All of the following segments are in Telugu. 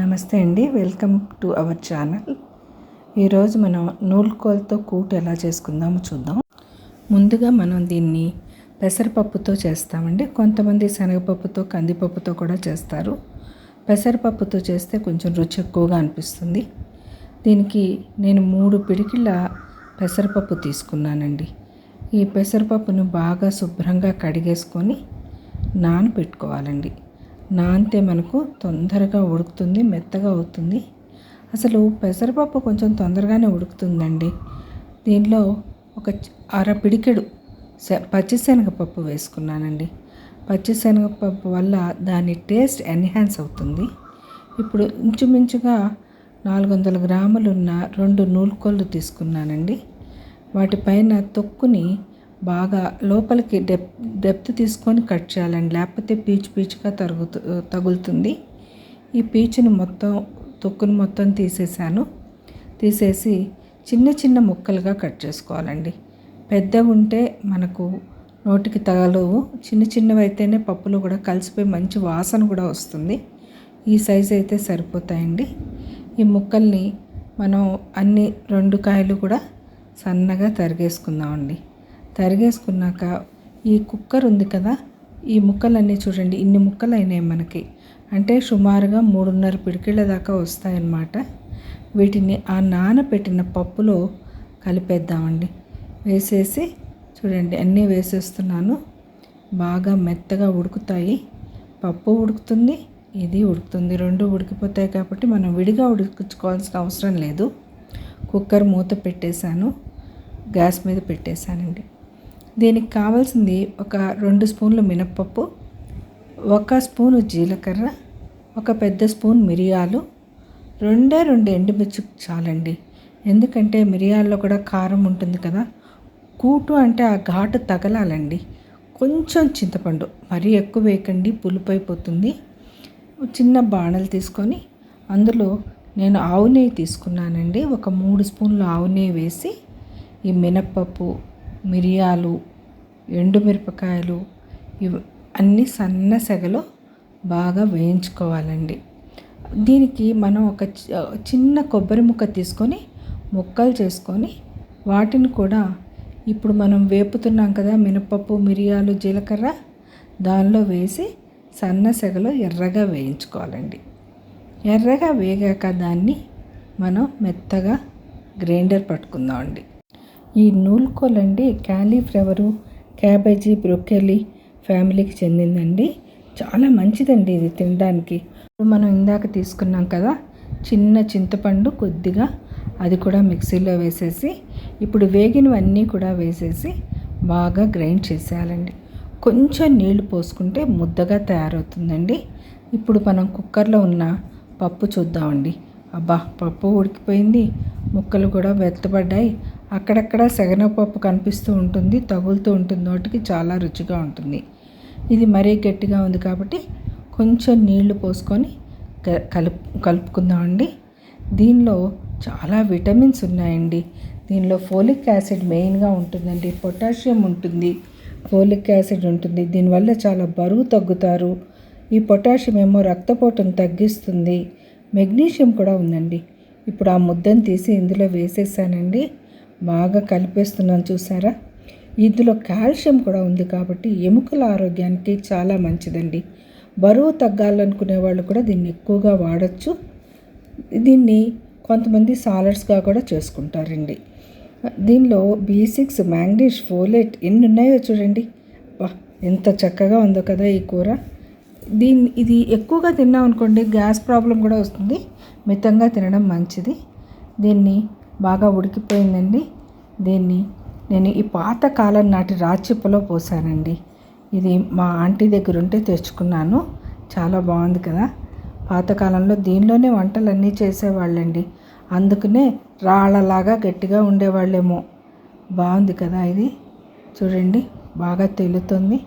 నమస్తే అండి వెల్కమ్ టు అవర్ ఛానల్. ఈరోజు మనం నూలుకోలతో కూట ఎలా చేసుకుందామో చూద్దాం. ముందుగా మనం దీన్ని పెసరపప్పుతో చేస్తామండి. కొంతమంది శనగపప్పుతో కందిపప్పుతో కూడా చేస్తారు. పెసరపప్పుతో చేస్తే కొంచెం రుచి ఎక్కువగా అనిపిస్తుంది. దీనికి నేను మూడు పిడికిళ్ళ పెసరపప్పు తీసుకున్నానండి. ఈ పెసరపప్పును బాగా శుభ్రంగా కడిగేసుకొని నానబెట్టుకోవాలండి నానితే మనకు తొందరగా ఉడుకుతుంది మెత్తగా అవుతుంది. అసలు పెసరపప్పు కొంచెం తొందరగానే ఉడుకుతుందండి. దీనిలో ఒక అర పిడికెడు శ పచ్చిశనగపప్పు వేసుకున్నానండి. పచ్చిశనగపప్పు వల్ల దాని టేస్ట్ ఎన్హాన్స్ అవుతుంది. ఇప్పుడు ఇంచుమించుగా నాలుగు వందల గ్రాములున్న రెండు నూలుకొల్లు తీసుకున్నానండి. వాటిపైన తొక్కుని బాగా లోపలికి డెప్ డెప్త్ తీసుకొని కట్ చేయాలండి. లేకపోతే పీచు పీచుగా తరుగుతు తగులుతుంది. ఈ పీచుని మొత్తం తొక్కుని మొత్తం తీసేసాను. తీసేసి చిన్న చిన్న ముక్కలుగా కట్ చేసుకోవాలండి. పెద్దవి ఉంటే మనకు నోటికి తగలవు. చిన్న చిన్నవి అయితేనే పప్పులో కూడా కలిసిపోయి మంచి వాసన కూడా వస్తుంది. ఈ సైజ్ అయితే సరిపోతాయండి. ఈ ముక్కల్ని మనం అన్ని రెండు కాయలు కూడా సన్నగా తరిగేసుకుందామండి. తరిగేసుకున్నాక ఈ కుక్కర్ ఉంది కదా ఈ ముక్కలన్నీ చూడండి ఇన్ని ముక్కలు అయినాయి మనకి. అంటే సుమారుగా మూడున్నర పిడికిళ్ళ దాకా వస్తాయన్నమాట. వీటిని ఆ నానబెట్టిన పప్పులో కలిపేద్దామండి. వేసేసి చూడండి అన్నీ వేసేస్తున్నాను. బాగా మెత్తగా ఉడుకుతాయి. పప్పు ఉడుకుతుంది ఇది ఉడుకుతుంది. రెండు ఉడికిపోతాయి కాబట్టి మనం విడిగా ఉడికించుకోవాల్సిన అవసరం లేదు. కుక్కర్ మూత పెట్టేశాను గ్యాస్ మీద పెట్టేశానండి. దీనికి కావాల్సింది ఒక రెండు స్పూన్లు మినప్పప్పు ఒక స్పూను జీలకర్ర ఒక పెద్ద స్పూన్ మిరియాలు రెండే రెండు ఎండుమిర్చి చాలండి. ఎందుకంటే మిరియాల్లో కూడా కారం ఉంటుంది కదా కూటు అంటే ఆ ఘాటు తగలాలండి. కొంచెం చింతపండు మరీ ఎక్కువ వేయకండి పులుపు అయిపోతుంది. చిన్న బాణలు తీసుకొని అందులో నేను ఆవు నెయ్యి తీసుకున్నానండి. ఒక మూడు స్పూన్లు ఆవు నెయ్యి వేసి ఈ మినప్పప్పు మిరియాలు ఎండుమిరపకాయలు ఇవి అన్నీ సన్న సెగలో బాగా వేయించుకోవాలండి. దీనికి మనం ఒక చి- చిన్న కొబ్బరి ముక్క తీసుకొని ముక్కలు చేసుకొని వాటిని కూడా ఇప్పుడు మనం వేపుతున్నాం కదా మినపప్పు మిరియాలు జీలకర్ర దానిలో వేసి సన్న సెగలో ఎర్రగా వేయించుకోవాలండి. ఎర్రగా వేగాక దాన్ని మనం మెత్తగా గ్రైండర్ పట్టుకుందామండి. ఈ నూలుకోలండి క్యాలీఫ్లవరు క్యాబేజీ బ్రొకెలీ ఫ్యామిలీకి చెందిందండి. చాలా మంచిదండి ఇది తినడానికి. మనం ఇందాక తీసుకున్నాం కదా చిన్న చింతపండు కొద్దిగా అది కూడా మిక్సీలో వేసేసి ఇప్పుడు వేగినవన్నీ కూడా వేసేసి బాగా గ్రైండ్ చేసేయాలండి. కొంచెం నీళ్ళు పోసుకుంటే ముద్దగా తయారవుతుందండి. ఇప్పుడు మనం కుక్కర్లో ఉన్న పప్పు చూద్దామండి. అబ్బా పప్పు ఉడికిపోయింది. ముక్కలు కూడా వెత్తబడ్డాయి. అక్కడక్కడ పప్పు కనిపిస్తూ ఉంటుంది తగులుతూ ఉంటుంది. నోటికి చాలా రుచిగా ఉంటుంది. ఇది మరీ గట్టిగా ఉంది కాబట్టి కొంచెం నీళ్ళు పోసుకొని కలుపు కలుపుకుందామండి. దీనిలో చాలా విటమిన్స్ ఉన్నాయండి. దీనిలో ఫోలిక్ యాసిడ్ మెయిన్గా ఉంటుందండి. పొటాషియం ఉంటుంది. ఫోలిక్ యాసిడ్ ఉంటుంది. దీనివల్ల చాలా బరువు తగ్గుతారు. ఈ పొటాషియం ఏమో రక్తపోటును తగ్గిస్తుంది. మెగ్నీషియం కూడా ఉందండి. ఇప్పుడు ఆ ముద్దను తీసి ఇందులో వేసేసానండి. బాగా కలిపేస్తున్నాను చూసారా? ఇందులో కాల్షియం కూడా ఉంది కాబట్టి ఎముకల ఆరోగ్యానికి చాలా మంచిదండి. బరువు తగ్గాలనుకునే వాళ్ళు కూడా దీన్ని ఎక్కువగా వాడచ్చు. దీన్ని కొంతమంది సాలడ్స్గా కూడా చేసుకుంటారండి. దీనిలో బీ సిక్స్ మ్యాంగ్నీష్ ఫోలేట్ ఎన్ని ఉన్నాయో చూడండి. వా ఎంత చక్కగా ఉందో కదా ఈ కూర. దీన్ని ఇది ఎక్కువగా తిన్నాం అనుకోండి గ్యాస్ ప్రాబ్లం కూడా వస్తుంది. మితంగా తినడం మంచిది. దీన్ని బాగా ఉడికిపోయిందండి. దీన్ని నేను ఈ పాత కాలం నాటి రాచిప్పలో పోసానండి. ఇది మా ఆంటీ దగ్గర ఉంటే తెచ్చుకున్నాను. చాలా బాగుంది కదా. పాతకాలంలో దీనిలోనే వంటలన్నీ చేసేవాళ్ళండి. అందుకనే రాళ్ళలాగా గట్టిగా ఉండేవాళ్ళేమో. బాగుంది కదా ఇది. చూడండి బాగా తెలుతుంది.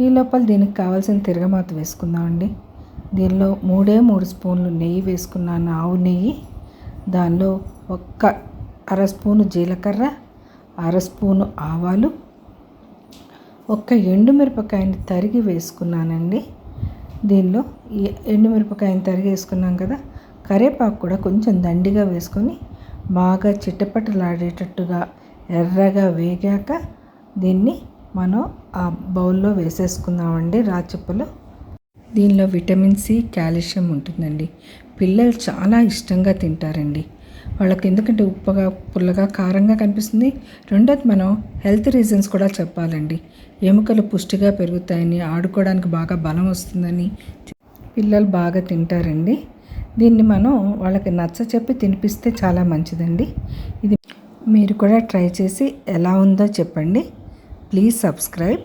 ఈ లోపల దీనికి కావాల్సిన తిరగమాత వేసుకుందామండి. దీనిలో మూడే మూడు స్పూన్లు నెయ్యి వేసుకున్నాను. ఆవు నెయ్యి దానిలో ఒక్క అర స్పూను జీలకర్ర అర స్పూను ఆవాలు ఒక్క ఎండుమిరపకాయని తరిగి వేసుకున్నానండి. దీనిలో ఈ ఎండుమిరపకాయని తరిగి వేసుకున్నాం కదా కరేపాకు కూడా కొంచెం దండిగా వేసుకొని బాగా చిట్టపట్టలాడేటట్టుగా ఎర్రగా వేగాక దీన్ని మనం ఆ బౌల్లో వేసేసుకుందామండి రాచప్పలు దీనిలో విటమిన్ సి కాల్షియం ఉంటుందండి. పిల్లలు చాలా ఇష్టంగా తింటారండి. వాళ్ళకి ఎందుకంటే ఉప్పగా పుల్లగా కారంగా కనిపిస్తుంది. రెండోది మనం హెల్త్ రీజన్స్ కూడా చెప్పాలండి. ఎముకలు పుష్టిగా పెరుగుతాయని ఆడుకోవడానికి బాగా బలం వస్తుందని పిల్లలు బాగా తింటారండి. దీన్ని మనం వాళ్ళకి నచ్చ చెప్పి తినిపిస్తే చాలా మంచిదండి. ఇది మీరు కూడా ట్రై చేసి ఎలా ఉందో చెప్పండి. Please subscribe.